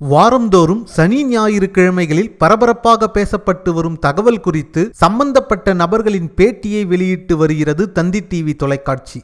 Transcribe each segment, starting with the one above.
வாரந்தோறும் சனி ஞாயிறு கிழமைகளில் பரபரப்பாக பேசப்பட்டு வரும் தகவல் குறித்து சம்பந்தப்பட்ட நபர்களின் பேட்டியை வெளியிட்டு வருகிறது தந்தி டிவி தொலைக்காட்சி.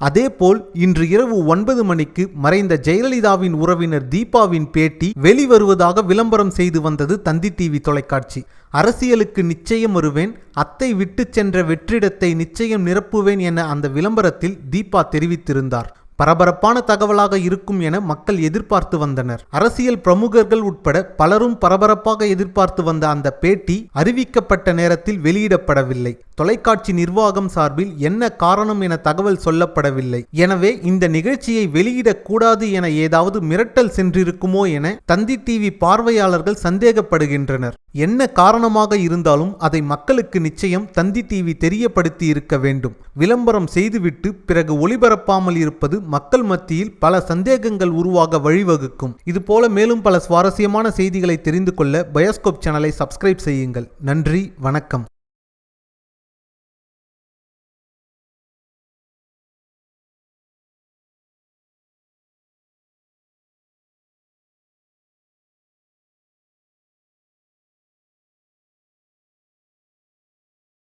அதேபோல் இன்று இரவு ஒன்பது மணிக்கு மறைந்த ஜெயலலிதாவின் உறவினர் தீபாவின் பேட்டி வெளிவருவதாக விளம்பரம் செய்து வந்தது தந்தி டிவி தொலைக்காட்சி. அரசியலுக்கு நிச்சயம் வருவேன் அத்தை விட்டுச் சென்ற வெற்றிடத்தை நிச்சயம் நிரப்புவேன் என அந்த விளம்பரத்தில் தீபா தெரிவித்திருந்தார். பரபரப்பான தகவலாக இருக்கும் என மக்கள் எதிர்பார்த்து வந்தனர். அரசியல் பிரமுகர்கள் உட்பட பலரும் பரபரப்பாக எதிர்பார்த்து வந்த அந்த பேட்டி அறிவிக்கப்பட்ட நேரத்தில் வெளியிடப்படவில்லை. தொலைக்காட்சி நிர்வாகம் சார்பில் என்ன காரணம் என தகவல் சொல்லப்படவில்லை. எனவே இந்த நிகழ்ச்சியை வெளியிடக்கூடாது என ஏதாவது மிரட்டல் சென்றிருக்குமோ என தந்தி டிவி பார்வையாளர்கள் சந்தேகப்படுகின்றனர். என்ன காரணமாக இருந்தாலும் அதை மக்களுக்கு நிச்சயம் தந்தி டிவி தெரியப்படுத்தி இருக்க வேண்டும். விளம்பரம் செய்துவிட்டு பிறகு ஒளிபரப்பாமல் இருப்பது மக்கள் மத்தியில் பல சந்தேகங்கள் உருவாக வழிவகுக்கும். இதுபோல மேலும் பல சுவாரஸ்யமான செய்திகளை தெரிந்து கொள்ள பயோஸ்கோப் சேனலை சப்ஸ்கிரைப் செய்யுங்கள். நன்றி வணக்கம்.